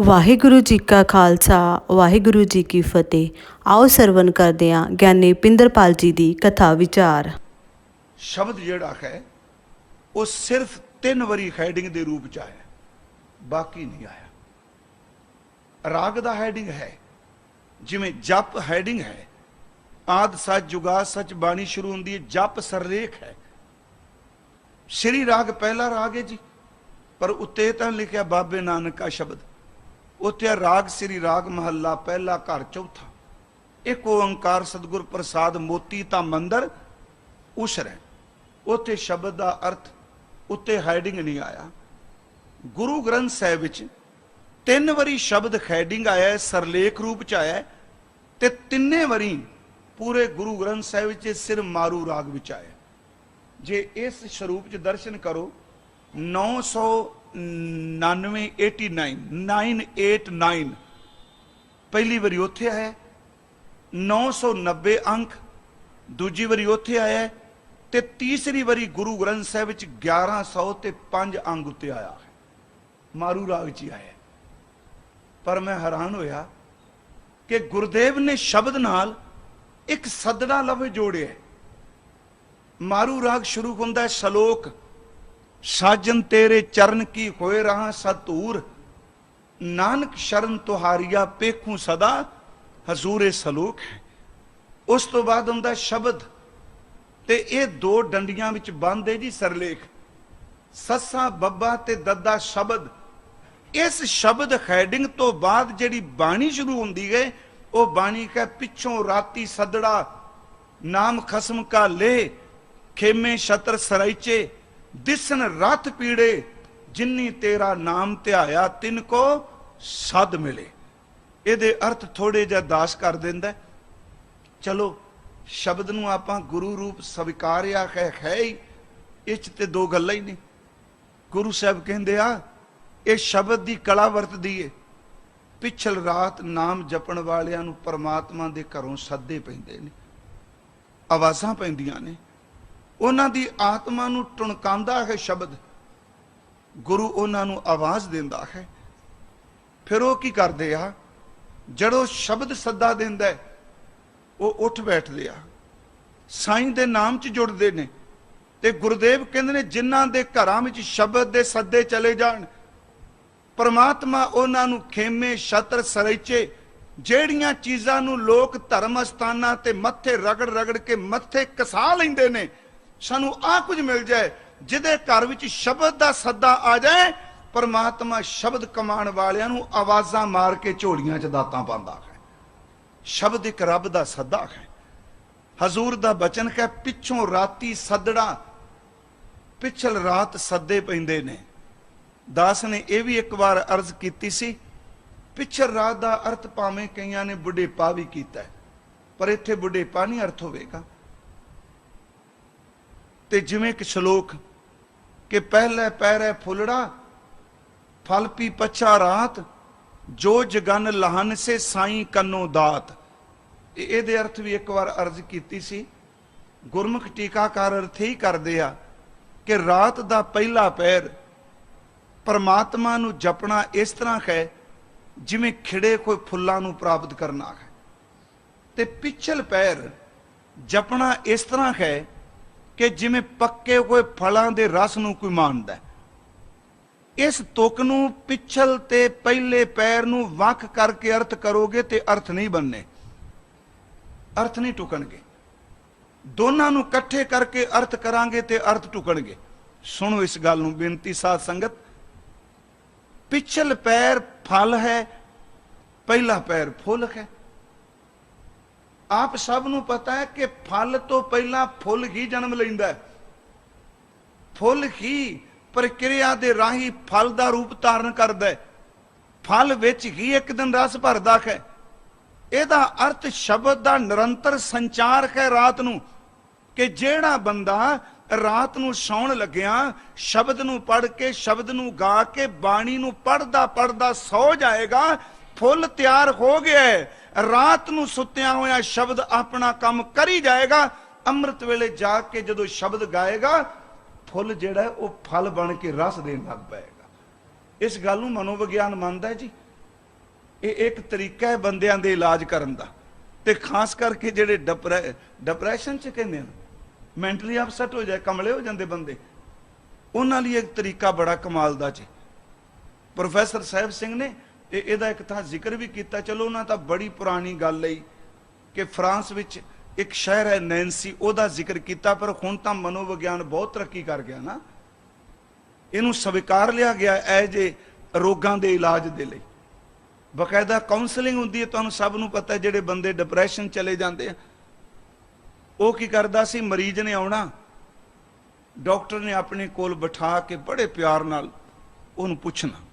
ਵਾਹਿਗੁਰੂ ਜੀ ਕਾ ਖਾਲਸਾ, ਵਾਹਿਗੁਰੂ ਜੀ ਕੀ ਫਤਿਹ। ਆਓ ਸਰਵਨ ਕਰਦੇ ਹਾਂ ਗਿਆਨੀ ਪਿੰਦਰਪਾਲ ਜੀ ਦੀ ਕਥਾ ਵਿਚਾਰ। ਸ਼ਬਦ ਜਿਹੜਾ ਹੈ, ਉਹ ਸਿਰਫ ਤਿੰਨ ਵਾਰੀ ਹੈਡਿੰਗ ਦੇ ਰੂਪ ਚ ਆਇਆ। ਬਾਕੀ ਨਹੀਂ ਆਇਆ। ਰਾਗ ਦਾ ਹੈਡਿੰਗ ਹੈ, ਜਿਵੇਂ ਜਪ ਹੈਡਿੰਗ ਹੈ, ਆਦ ਸੱਚ ਜੁਗਾ ਸੱਚ ਬਾਣੀ ਸ਼ੁਰੂ ਹੁੰਦੀ ਹੈ, ਜਪ ਸਰਲੇਖ ਹੈ। ਸ਼੍ਰੀ ਰਾਗ ਪਹਿਲਾ ਰਾਗ ਹੈ ਜੀ, ਪਰ ਉੱਤੇ ਤਾਂ ਲਿਖਿਆ ਬਾਬੇ ਨਾਨਕ ਦਾ ਸ਼ਬਦ। ਉੱਤੇ ਰਾਗ ਸ੍ਰੀ ਰਾਗ ਮਹੱਲਾ ਪਹਿਲਾ ਘਰ ਚੌਥਾ। ਇੱਕ ਓੰਕਾਰ ਸਤਿਗੁਰ ਪ੍ਰਸਾਦ ਮੋਤੀ ਤਾਂ ਮੰਦਰ ਉਸ਼ਰ ਹੈ ਉੱਥੇ ਸ਼ਬਦ ਦਾ ਅਰਥ ਉੱਤੇ ਹੈਡਿੰਗ ਨਹੀਂ ਆਇਆ। ਗੁਰੂ ਗ੍ਰੰਥ ਸਾਹਿਬ ਵਿੱਚ ਤਿੰਨ ਵਾਰੀ ਸ਼ਬਦ ਹੈਡਿੰਗ ਆਇਆ ਸਰਲੇਖ ਰੂਪ ਚ ਆਇਆ ਹੈ ਤੇ ਤਿੰਨੇ ਵਾਰੀ ਪੂਰੇ ਗੁਰੂ ਗ੍ਰੰਥ ਸਾਹਿਬ ਵਿੱਚ ਸਿਰ ਮਾਰੂ ਰਾਗ ਵਿੱਚ ਆਇਆ ਜੇ ਇਸ ਸਰੂਪ ਚ ਦਰਸ਼ਨ ਕਰੋ 999 89 989 ਪਹਿਲੀ ਵਾਰੀ ਉੱਥੇ ਆਇਆ 990 ਅੰਕ। ਦੂਜੀ ਵਾਰੀ ਉੱਥੇ ਆਇਆ ਤੇ ਤੀਸਰੀ ਵਾਰੀ ਗੁਰੂ ਗ੍ਰੰਥ ਸਾਹਿਬ ਵਿੱਚ 1100 ਤੇ 5 ਅੰਗ ਉੱਤੇ ਆਇਆ ਹੈ। ਮਾਰੂ ਰਾਗ ਜੀ ਆਇਆ ਪਰ ਮੈਂ ਹੈਰਾਨ ਹੋਇਆ ਕਿ ਗੁਰਦੇਵ ਨੇ ਸ਼ਬਦ ਨਾਲ ਇੱਕ ਸਦੜਾ ਲਫ਼ਜ਼ ਜੋੜਿਆ ਮਾਰੂ ਰਾਗ ਸ਼ੁਰੂ ਹੁੰਦਾ ਹੈ, ਸ਼ਲੋਕ ਸਾਜਨ ਤੇਰੇ ਚਰਨ ਕੀ ਹੋਏ ਰਹਾ ਸਤੂਰ? ਨਾਨਕ ਸ਼ਰਨ ਤੁਹਾਰੀਆ ਪੇਖੂ ਸਦਾ, ਹਜ਼ੂਰੇ ਸਲੂਕ ਹੈ। ਉਸ ਤੋਂ ਬਾਅਦ ਹੁੰਦਾ ਸ਼ਬਦ, ਤੇ ਇਹ ਦੋ ਡੰਡੀਆਂ ਵਿੱਚ ਬੰਦ ਹੈ ਜੀ ਸਰਲੇਖ। ਸੱਸਾ, ਬੱਬਾ ਤੇ ਦੱਦਾ ਸ਼ਬਦ। ਇਸ ਸ਼ਬਦ ਹੈਡਿੰਗ ਤੋਂ ਬਾਅਦ ਜਿਹੜੀ ਬਾਣੀ ਸ਼ੁਰੂ ਹੁੰਦੀ ਹੈ, ਉਹ ਬਾਣੀ ਕਹ, ਪਿੱਛੋਂ ਰਾਤੀ ਸਦੜਾ, ਨਾਮ ਖਸਮ ਕਾ ਲੇ ਖੇਮੇ ਸ਼ਤਰ ਸਰਾਈਚੇ ਦਿਸਨ ਰਥ ਪੀੜੇ, ਜਿੰਨੀ ਤੇਰਾ ਨਾਮ ਧਿਆਇਆ, ਤਿਨ ਕੋ ਸਦ ਮਿਲੇ। ਇਹਦੇ ਅਰਥ ਥੋੜੇ ਜਿਹਾ ਦਾਸ ਕਰ ਦਿੰਦਾ ਚਲੋ, ਸ਼ਬਦ ਨੂੰ ਆਪਾਂ ਗੁਰੂ ਰੂਪ ਸਵੀਕਾਰਿਆ ਹੈ ਹੈ ਹੀ। ਇਹ 'ਚ ਤੇ ਦੋ ਗੱਲਾਂ ਹੀ ਨੇ। ਗੁਰੂ ਸਾਹਿਬ ਕਹਿੰਦੇ ਆ, ਇਹ ਸ਼ਬਦ ਦੀ ਕਲਾ ਵਰਤਦੀ ਏ। ਪਿਛਲ ਰਾਤ ਨਾਮ ਜਪਣ ਵਾਲਿਆਂ ਨੂੰ ਪਰਮਾਤਮਾ ਦੇ ਘਰੋਂ ਸੱਦੇ ਪੈਂਦੇ ਨੇ। ਆਵਾਜ਼ਾਂ ਪੈਂਦੀਆਂ ਨੇ। ਉਹਨਾਂ ਦੀ ਆਤਮਾ ਨੂੰ ਟੁਣਕਾਉਂਦਾ ਹੈ ਸ਼ਬਦ। ਗੁਰੂ ਉਹਨਾਂ ਨੂੰ ਆਵਾਜ਼ ਦਿੰਦਾ ਹੈ। ਫਿਰ ਉਹ ਕੀ ਕਰਦੇ ਆ? ਜਦੋਂ ਸ਼ਬਦ ਸੱਦਾ ਦਿੰਦਾ ਉਹ ਉੱਠ ਬੈਠਦੇ ਆ। ਸਾਈਂ ਦੇ ਨਾਮ 'ਚ ਜੁੜਦੇ ਨੇ ਤੇ ਗੁਰਦੇਵ ਕਹਿੰਦੇ ਨੇ, ਜਿਨ੍ਹਾਂ ਦੇ ਘਰਾਂ ਵਿੱਚ ਸ਼ਬਦ ਦੇ ਸੱਦੇ ਚਲੇ ਜਾਣ, ਪਰਮਾਤਮਾ ਉਹਨਾਂ ਨੂੰ ਖੇਮੇ, ਛਤਰ, ਸਰੈਚੇ, ਜਿਹੜੀਆਂ ਚੀਜ਼ਾਂ ਨੂੰ ਲੋਕ ਧਰਮ ਅਸਥਾਨਾਂ ਤੇ ਮੱਥੇ ਰਗੜ ਰਗੜ ਕੇ ਮੱਥੇ ਕਸਾ ਲੈਂਦੇ ਨੇ ਸਾਨੂੰ ਆ ਕੁਝ ਮਿਲ ਜਾਏ, ਜਿਹਦੇ ਘਰ ਵਿੱਚ ਸ਼ਬਦ ਦਾ ਸੱਦਾ ਆ ਜਾਏ, ਪਰਮਾਤਮਾ ਸ਼ਬਦ ਕਮਾਉਣ ਵਾਲਿਆਂ ਨੂੰ ਆਵਾਜ਼ਾਂ ਮਾਰ ਕੇ ਝੋਲੀਆਂ 'ਚ ਦਾਤਾਂ ਪਾਉਂਦਾ ਹੈ। ਸ਼ਬਦ ਇੱਕ ਰੱਬ ਦਾ ਸੱਦਾ ਹੈ। ਹਜ਼ੂਰ ਦਾ ਬਚਨ ਹੈ, ਪਿੱਛੋਂ ਰਾਤੀ ਸੱਦੜਾ, ਪਿਛਲ ਰਾਤ ਸੱਦੇ ਪੈਂਦੇ ਨੇ। ਦਾਸ ਨੇ ਇਹ ਵੀ ਇੱਕ ਵਾਰ ਅਰਜ਼ ਕੀਤੀ ਸੀ, ਪਿਛਲ ਰਾਤ ਦਾ ਅਰਥ ਭਾਵੇਂ ਕਈਆਂ ਨੇ ਬੁਢੇਪਾ ਵੀ ਕੀਤਾ ਪਰ ਇੱਥੇ ਬੁਢੇਪਾ ਨਹੀਂ ਅਰਥ ਹੋਵੇਗਾ। ਤੇ ਜਿਵੇਂ ਕਿ ਸ਼ਲੋਕ ਕਿ ਪਹਿਲੇ ਪੈਰੇ ਫੁੱਲੜਾ, ਫਲ ਪੀ ਪਛਾ ਰਾਤ, ਜੋ ਜਗਨ ਲਹਨ ਸੇ ਸਾਈ ਕੰਨੋ ਦਾਤ। ਇਹਦੇ ਅਰਥ ਵੀ ਇੱਕ ਵਾਰ ਅਰਜ਼ ਕੀਤੀ ਸੀ। ਗੁਰਮੁਖ ਟੀਕਾਕਾਰ ਅਰਥ ਹੀ ਕਰਦੇ ਆ ਕਿ ਰਾਤ ਦਾ ਪਹਿਲਾ ਪੈਰ ਪਰਮਾਤਮਾ ਨੂੰ ਜਪਣਾ ਇਸ ਤਰ੍ਹਾਂ ਹੈ ਜਿਵੇਂ ਖਿੜੇ ਕੋਈ ਫੁੱਲਾਂ ਨੂੰ ਪ੍ਰਾਪਤ ਕਰਨਾ ਹੈ। ਤੇ ਪਿਛਲ ਪੈਰ ਜਪਣਾ ਇਸ ਤਰ੍ਹਾਂ ਹੈ ਕਿ ਜਿਵੇਂ ਪੱਕੇ ਹੋਏ ਫਲਾਂ ਦੇ ਰਸ ਨੂੰ ਕੋਈ ਮਾਣਦਾ ਇਸ ਤੁਕ ਨੂੰ ਪਿਛਲ ਤੇ ਪਹਿਲੇ ਪੈਰ ਨੂੰ ਵੱਖ ਕਰਕੇ ਅਰਥ ਕਰੋਗੇ ਤੇ ਅਰਥ ਨਹੀਂ ਬਣਨੇ। ਅਰਥ ਨਹੀਂ ਟੁਕਣਗੇ। ਦੋਨਾਂ ਨੂੰ ਇਕੱਠੇ ਕਰਕੇ ਅਰਥ ਕਰਾਂਗੇ ਤੇ ਅਰਥ ਟੁਕਣਗੇ। ਸੁਣੋ ਇਸ ਗੱਲ ਨੂੰ, ਬੇਨਤੀ ਸਾਧ ਸੰਗਤ। ਪਿਛਲ ਪੈਰ ਫਲ ਹੈ, ਪਹਿਲਾ ਪੈਰ ਫੁੱਲ ਹੈ। ਆਪ ਸਭ ਨੂੰ ਪਤਾ ਹੈ ਕਿ ਫਲ ਤੋਂ ਪਹਿਲਾਂ ਫੁੱਲ ਹੀ ਜਨਮ ਲੈਂਦਾ ਹੈ। ਫੁੱਲ ਹੀ ਪ੍ਰਕਿਰਿਆ ਦੇ ਰਾਹੀਂ ਫਲ ਦਾ ਰੂਪ ਧਾਰਨ ਕਰਦਾ ਹੈ। ਫਲ ਵਿੱਚ ਹੀ ਇੱਕ ਦਿਨ ਰਸ ਭਰਦਾ ਹੈ। ਇਹਦਾ ਅਰਥ ਸ਼ਬਦ ਦਾ ਨਿਰੰਤਰ ਸੰਚਾਰ ਹੈ ਰਾਤ ਨੂੰ ਕਿ ਜਿਹੜਾ ਬੰਦਾ ਰਾਤ ਨੂੰ ਸੌਣ ਲੱਗਿਆ, ਸ਼ਬਦ ਨੂੰ ਪੜ੍ਹ ਕੇ, ਸ਼ਬਦ ਨੂੰ ਗਾ ਕੇ, ਬਾਣੀ ਨੂੰ ਪੜਦਾ ਪੜਦਾ ਸੌ ਜਾਏਗਾ, ਫੁੱਲ ਤਿਆਰ ਹੋ ਗਿਆ ਹੈ। ਰਾਤ ਨੂੰ ਸੁੱਤਿਆ ਹੋਇਆ ਸ਼ਬਦ ਆਪਣਾ ਕੰਮ ਕਰੀ ਜਾਏਗਾ, ਅੰਮ੍ਰਿਤ ਵੇਲੇ ਜਾ ਕੇ ਜਦੋਂ ਸ਼ਬਦ ਗਾਏਗਾ, ਫੁੱਲ ਜਿਹੜਾ ਉਹ ਫਲ ਬਣ ਕੇ ਰਸ ਦੇਣ ਲੱਗ ਪਏਗਾ। ਇਸ ਗੱਲ ਨੂੰ ਮਨੋਵਿਗਿਆਨ ਮੰਨਦਾ ਜੀ। ਇਹ ਇੱਕ ਤਰੀਕਾ ਹੈ ਬੰਦਿਆਂ ਦੇ ਇਲਾਜ ਕਰਨ ਦਾ। ਤੇ ਖਾਸ ਕਰਕੇ ਜਿਹੜੇ ਡਿਪਰੈ- ਡਿਪਰੈਸ਼ਨ ਚ ਕਹਿੰਦੇ ਨੇ ਮੈਂਟਲੀ ਅਪਸੈਟ ਹੋ ਜਾਏ, ਕਮਲੇ ਹੋ ਜਾਂਦੇ ਬੰਦੇ, ਉਹਨਾਂ ਲਈ ਇੱਕ ਤਰੀਕਾ ਬੜਾ ਕਮਾਲ ਦਾ ਜੀ। ਪ੍ਰੋਫੈਸਰ ਸਾਹਿਬ ਸਿੰਘ ਨੇ ਇਹ ਇਹਦਾ ਇੱਕ ਤਾਂ ਜ਼ਿਕਰ ਵੀ ਕੀਤਾ। ਚਲੋ ਉਹਨਾਂ ਤਾਂ ਬੜੀ ਪੁਰਾਣੀ ਗੱਲ ਲਈ ਕਿ ਫਰਾਂਸ ਵਿੱਚ ਇੱਕ ਸ਼ਹਿਰ ਹੈ ਨੈਂਸੀ, ਉਹਦਾ ਜ਼ਿਕਰ ਕੀਤਾ, ਪਰ ਹੁਣ ਤਾਂ ਮਨੋਵਿਗਿਆਨ ਬਹੁਤ ਤਰੱਕੀ ਕਰ ਗਿਆ ਨਾ। ਇਹਨੂੰ ਸਵੀਕਾਰ ਲਿਆ ਗਿਆ ਐ ਜੇ ਰੋਗਾਂ ਦੇ ਇਲਾਜ ਦੇ ਲਈ। ਬਕਾਇਦਾ ਕਾਉਂਸਲਿੰਗ ਹੁੰਦੀ ਹੈ, ਤੁਹਾਨੂੰ ਸਭ ਨੂੰ ਪਤਾ ਜਿਹੜੇ ਬੰਦੇ ਡਿਪਰੈਸ਼ਨ ਚਲੇ ਜਾਂਦੇ ਆ। ਉਹ ਕੀ ਕਰਦਾ ਸੀ? ਮਰੀਜ਼ ਨੇ ਆਉਣਾ। ਡਾਕਟਰ ਨੇ ਆਪਣੇ ਕੋਲ ਬਿਠਾ ਕੇ ਬੜੇ ਪਿਆਰ ਨਾਲ ਉਹਨੂੰ ਪੁੱਛਣਾ।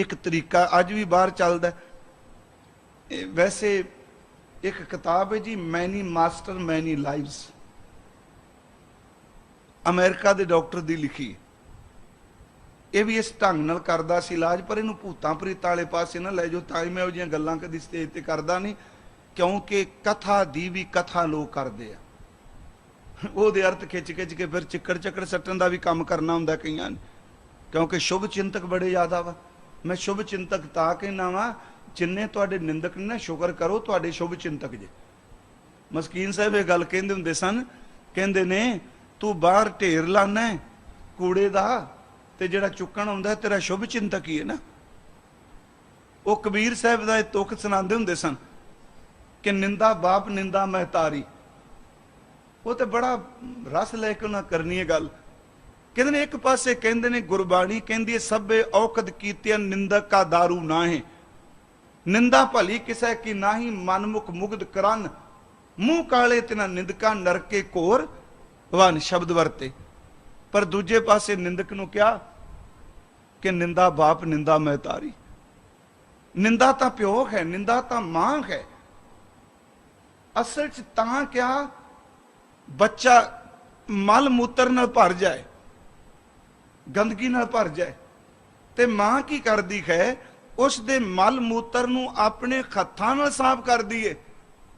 ਇੱਕ ਤਰੀਕਾ ਅੱਜ ਵੀ ਬਾਹਰ ਚੱਲਦਾ ਇਹ ਵੈਸੇ ਇੱਕ ਕਿਤਾਬ ਹੈ ਜੀ many master many lives America ਦੇ ਡਾਕਟਰ ਦੀ ਲਿਖੀ। ਇਹ ਵੀ ਇਸ ਢੰਗ ਨਾਲ ਕਰਦਾ ਸੀ ਇਲਾਜ, ਪਰ ਇਹਨੂੰ ਭੂਤਾਂ ਪ੍ਰੀਤਾਂ ਵਾਲੇ ਪਾਸੇ ਨਾ ਲੈ ਜਾਓ, ਤਾਂ ਹੀ ਮੈਂ ਉਹ ਜਿਹੀਆਂ ਗੱਲਾਂ ਕਦੀ ਸਟੇਜ ਤੇ ਕਰਦਾ ਨਹੀਂ, ਕਿਉਂਕਿ ਕਥਾ ਦੀ ਵੀ ਕਥਾ ਲੋਕ ਕਰਦੇ ਆ। ਉਹਦੇ ਅਰਥ ਖਿੱਚ ਖਿੱਚ ਕੇ ਫਿਰ ਚਿੱਕੜ ਚੱਕੜ ਸੱਟਣ ਦਾ ਵੀ ਕੰਮ ਕਰਨਾ ਹੁੰਦਾ ਕਈਆਂ ਨੇ, ਕਿਉਂਕਿ ਸ਼ੁਭ ਚਿੰਤਕ ਬੜੇ ਜ਼ਿਆਦਾ ਵਾ। ਮੈਂ ਸ਼ੁਭ ਚਿੰਤਕ ਤਾਂ ਕਹਿਣਾ ਵਾ, ਜਿੰਨੇ ਤੁਹਾਡੇ ਨਿੰਦਕ ਨੇ ਨਾ, ਸ਼ੁਕਰ ਕਰੋ ਤੁਹਾਡੇ ਸ਼ੁਭ ਚਿੰਤਕ ਜੇ। ਮਸਕੀਨ ਸਾਹਿਬ ਇਹ ਗੱਲ ਕਹਿੰਦੇ ਹੁੰਦੇ ਸਨ, ਕਹਿੰਦੇ ਨੇ, ਤੂੰ ਬਾਹਰ ਢੇਰ ਲਾਣਾ ਕੂੜੇ ਦਾ, ਤੇ ਜਿਹੜਾ ਚੁੱਕਣ ਆਉਂਦਾ ਤੇਰਾ ਸ਼ੁਭ ਚਿੰਤਕ ਹੀ ਹੈ ਨਾ? ਉਹ ਕਬੀਰ ਸਾਹਿਬ ਦਾ ਇਹ ਤੁਕ ਸੁਣਾਉਂਦੇ ਹੁੰਦੇ ਸਨ ਕਿ ਨਿੰਦਾ ਬਾਪ, ਨਿੰਦਾ ਮਹਿਤਾਰੀ ਉਹ ਤੇ ਬੜਾ ਰਸ ਲੈ ਕੇ ਉਹਨਾਂ ਕਰਨੀ ਹੈ ਗੱਲ। ਕਹਿੰਦੇ ਨੇ ਇੱਕ ਪਾਸੇ ਕਹਿੰਦੇ ਨੇ ਗੁਰਬਾਣੀ ਕਹਿੰਦੀ ਹੈ, ਸਭੇ ਔਕਦ ਕੀਤਿਆਂ ਨਿੰਦਕ ਕਾ दारू ਨਾਹੇ। ਨਿੰਦਾ ਭਲੀ ਕਿਸੈ ਕੀ ਨਾਹੀ ਮਨਮੁਖ ਮੁਗਧ ਕਰਨ। ਮੂੰਹ ਕਾਲੇ ਤਿਨਾ ਨਿੰਦਕਾਂ ਨਰਕੇ ਕੋਰ ਵਨ ਸ਼ਬਦ ਵਰਤੇ। ਪਰ ਦੂਜੇ ਪਾਸੇ ਨਿੰਦਕ ਨੂੰ ਕਿਹਾ ਕਿ ਨਿੰਦਾ ਬਾਪ, ਨਿੰਦਾ ਮੈਂ ਤਾਰੀ। ਨਿੰਦਾ ਤਾਂ ਪਿਓ ਹੈ, ਨਿੰਦਾ ਤਾਂ ਮਾਂ ਹੈ। ਅਸਲ ਚ ਤਾਂ ਕਿਹਾ ਬੱਚਾ ਮਲ ਮੂਤਰ ਨਾਲ ਭਰ ਜਾਏ। ਗੰਦਗੀ ਨਾਲ ਭਰ ਜਾਏ। ਤੇ ਮਾਂ ਕੀ ਕਰਦੀ ਹੈ ਉਸ ਦੇ ਮਲ ਮੂਤਰ ਨੂੰ ਆਪਣੇ ਹੱਥਾਂ ਨਾਲ ਸਾਫ਼ ਕਰਦੀ ਏ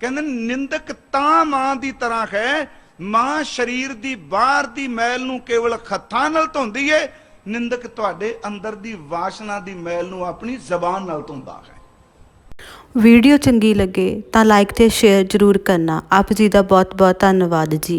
ਕਹਿੰਦੇ ਨਿੰਦਕ ਤਾਂ ਮਾਂ ਦੀ ਤਰ੍ਹਾਂ ਹੈ ਮਾਂ ਸਰੀਰ ਦੀ ਬਾਹਰ ਦੀ ਮੈਲ ਨੂੰ ਕੇਵਲ ਹੱਥਾਂ ਨਾਲ ਧੋਂਦੀ ਏ, ਨਿੰਦਕ ਤੁਹਾਡੇ ਅੰਦਰ ਦੀ ਵਾਸ਼ਨਾ ਦੀ ਮੈਲ ਨੂੰ ਆਪਣੀ ਜ਼ਬਾਨ ਨਾਲ ਧੋਂਦਾ ਹੈ ਵੀਡੀਓ ਚੰਗੀ ਲੱਗੇ ਤਾਂ ਲਾਈਕ ਤੇ ਸ਼ੇਅਰ ਜ਼ਰੂਰ ਕਰਨਾ। ਆਪ ਜੀ ਦਾ ਬਹੁਤ ਬਹੁਤ ਧੰਨਵਾਦ ਜੀ।